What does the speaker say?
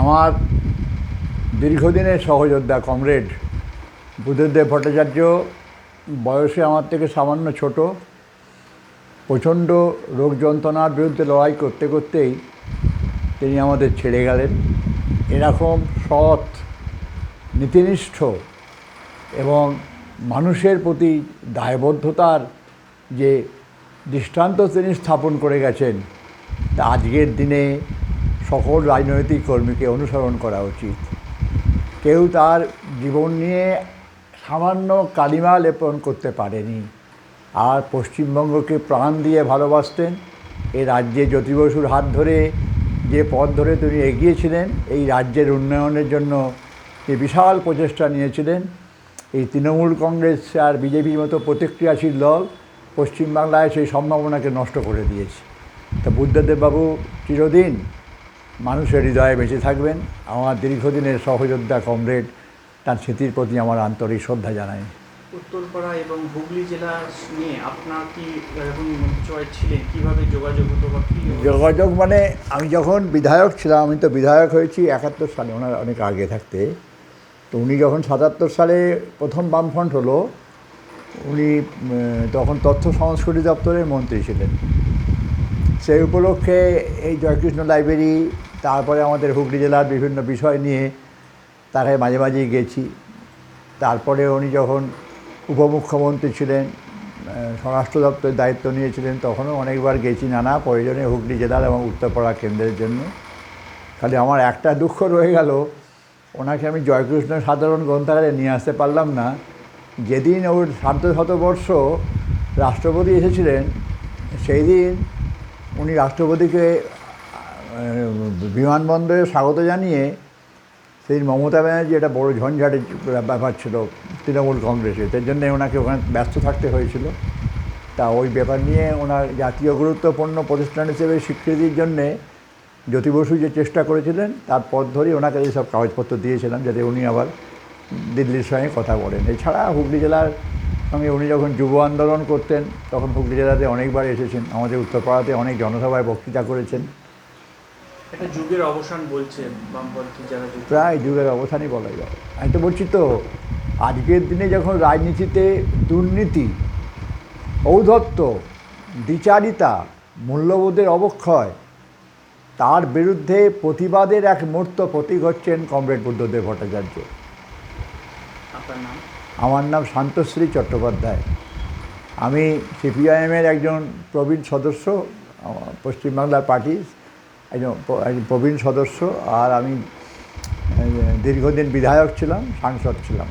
আমার দীর্ঘদিনের সহযোদ্ধা কমরেড বুদ্ধদেব ভট্টাচার্য, বয়সে আমার থেকে সামান্য ছোট, প্রচণ্ড রোগ যন্ত্রণার বিরুদ্ধে লড়াই করতে করতেই তিনি আমাদের ছেড়ে গেলেন। এরকম সৎ, নীতিনিষ্ঠ এবং মানুষের প্রতি দায়বদ্ধতার যে দৃষ্টান্ত তিনি স্থাপন করে গেছেন, তা আজকের দিনে সকল রাজনৈতিক কর্মীকে অনুসরণ করা উচিত। কেউ তার জীবন নিয়ে সামান্য কালিমা লেপন করতে পারেনি। আর পশ্চিমবঙ্গকে প্রাণ দিয়ে ভালোবাসতেন। এই রাজ্যে জ্যোতি বসুর হাত ধরে যে পথ ধরে তিনি এগিয়েছিলেন, এই রাজ্যের উন্নয়নের জন্য যে বিশাল প্রচেষ্টা নিয়েছিলেন, এই তৃণমূল কংগ্রেস আর বিজেপির মতো প্রতিক্রিয়াশীল দল পশ্চিমবাংলায় সেই সম্ভাবনাকে নষ্ট করে দিয়েছে। তা বুদ্ধদেববাবু চিরদিন মানুষের হৃদয়ে বেঁচে থাকবেন। আমার দীর্ঘদিনের সহযোদ্ধা কমরেড তার স্মৃতির প্রতি আমার আন্তরিক শ্রদ্ধা জানাই। উত্তরপাড়া এবং হুগলি জেলা নিয়ে আপনার কি ছিলেন কীভাবে যোগাযোগ হতো বা যোগাযোগ মানে আমি যখন বিধায়ক ছিলাম আমি তো বিধায়ক হয়েছি একাত্তর সালে ওনার অনেক আগে থাকতে। তো উনি যখন সাতাত্তর সালে প্রথম বামফ্রন্ট হলো উনি তখন তথ্য সংস্কৃতি দপ্তরের মন্ত্রী ছিলেন। সেই উপলক্ষে এই জয়কৃষ্ণ লাইব্রেরি তারপরে আমাদের হুগলি জেলার বিভিন্ন বিষয় নিয়ে তাকে মাঝে মাঝেই গেছি। তারপরে উনি যখন উপমুখ্যমন্ত্রী ছিলেন স্বরাষ্ট্র দপ্তরের দায়িত্ব নিয়েছিলেন, তখনও অনেকবার গেছি নানা প্রয়োজনে হুগলি জেলার এবং উত্তরপাড়া কেন্দ্রের জন্য। খালি আমার একটা দুঃখ রয়ে গেল, ওনাকে আমি জয়কৃষ্ণ সাধারণ গ্রন্থাগারে নিয়ে আসতে পারলাম না। যেদিন ওর সার্ধ শতবর্ষ রাষ্ট্রপতি এসেছিলেন সেই দিন উনি রাষ্ট্রপতিকে বিমানবন্দরে স্বাগত জানিয়ে সেই মমতা ব্যানার্জি একটা বড় ঝঞ্ঝাটের ব্যাপার ছিল তৃণমূল কংগ্রেসে। তার জন্য ওনাকে ওখানে ব্যস্ত থাকতে হয়েছিল। তা ওই ব্যাপার নিয়ে ওনার জাতীয় গুরুত্বপূর্ণ প্রতিষ্ঠান হিসেবে স্বীকৃতির জন্যে জ্যোতি বসু যে চেষ্টা করেছিলেন, তার পথ ধরেই ওনাকে এইসব কাগজপত্র দিয়েছিলাম যাতে উনি আবার দিল্লির সঙ্গে কথা বলেন। এছাড়া হুগলি জেলার সঙ্গে উনি যখন যুব আন্দোলন করতেন, তখন হুগলি জেলাতে অনেকবার এসেছেন। আমাদের উত্তরপাড়াতে অনেক জনসভায় বক্তৃতা করেছেন। একটা যুগের অবসান বলছে বামপন্থী যারা প্রায় যুগের অবসানই বলা যায়। আমি তো বলছি তো আজকের দিনে যখন রাজনীতিতে দুর্নীতি ঔদ্ধত্য দ্বিচারিতা মূল্যবোধের অবক্ষয় তার বিরুদ্ধে প্রতিবাদের এক মূর্ত প্রতীক হচ্ছেন কমরেড বুদ্ধদেব ভট্টাচার্য। আমার নাম শান্তশ্রী চট্টোপাধ্যায়। আমি সিপিআইএমের একজন প্রবীণ সদস্য পশ্চিমবাংলার পার্টির একজন প্রবীণ সদস্য আর আমি দীর্ঘদিন বিধায়ক ছিলাম সাংসদ ছিলাম।